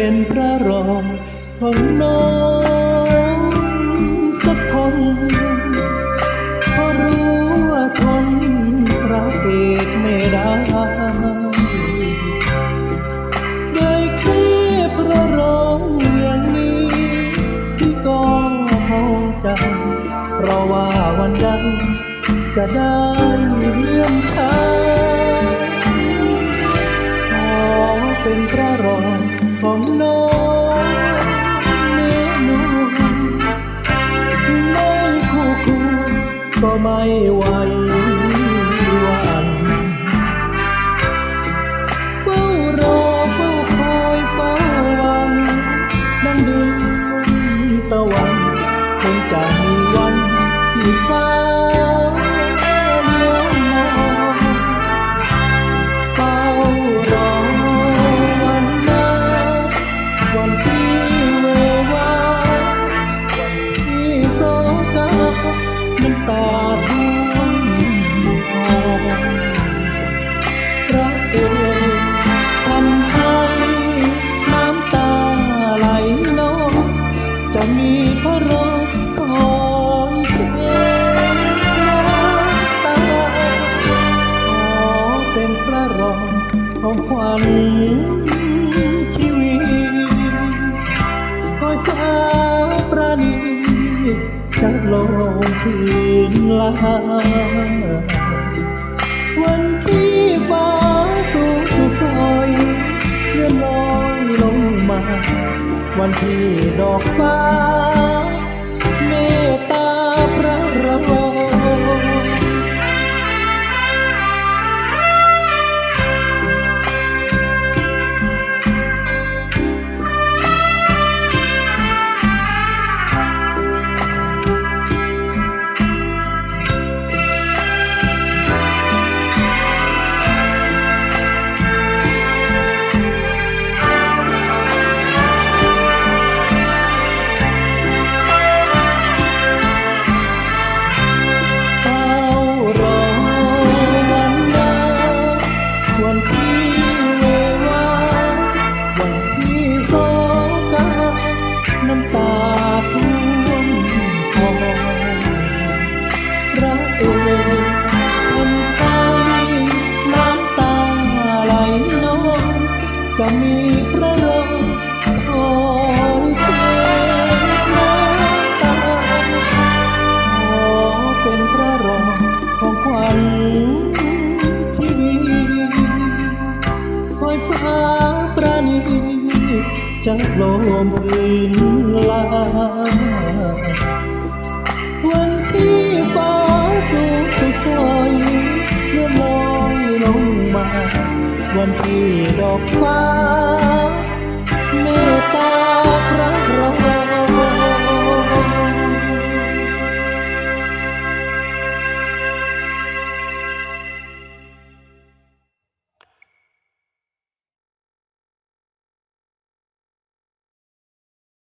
เป็นพระรองของน้องสักคนเพราะรู้ว่าทนพระเอกไม่ได้ได้แค่พระรองอย่างนี้ที่ก็พอใจเพราะว่าวันใดจะได้เลื่อนชั้นขอเป็นพระรอง ของน้องเนื้อนุ่มถึงไม่คู่ควรก็ไม่ไหวืนลาวันที่ฟ้าสูงสุดซอยเลื่อนลอยลงมา วันที่ดอกฟ้า ฟ้าประณีจะลมพื้นลา วันที่ฟ้าสูงสุดสอยเมื่อนลอยลงมา วันที่ดอกฟ้าเมตตาพระรอง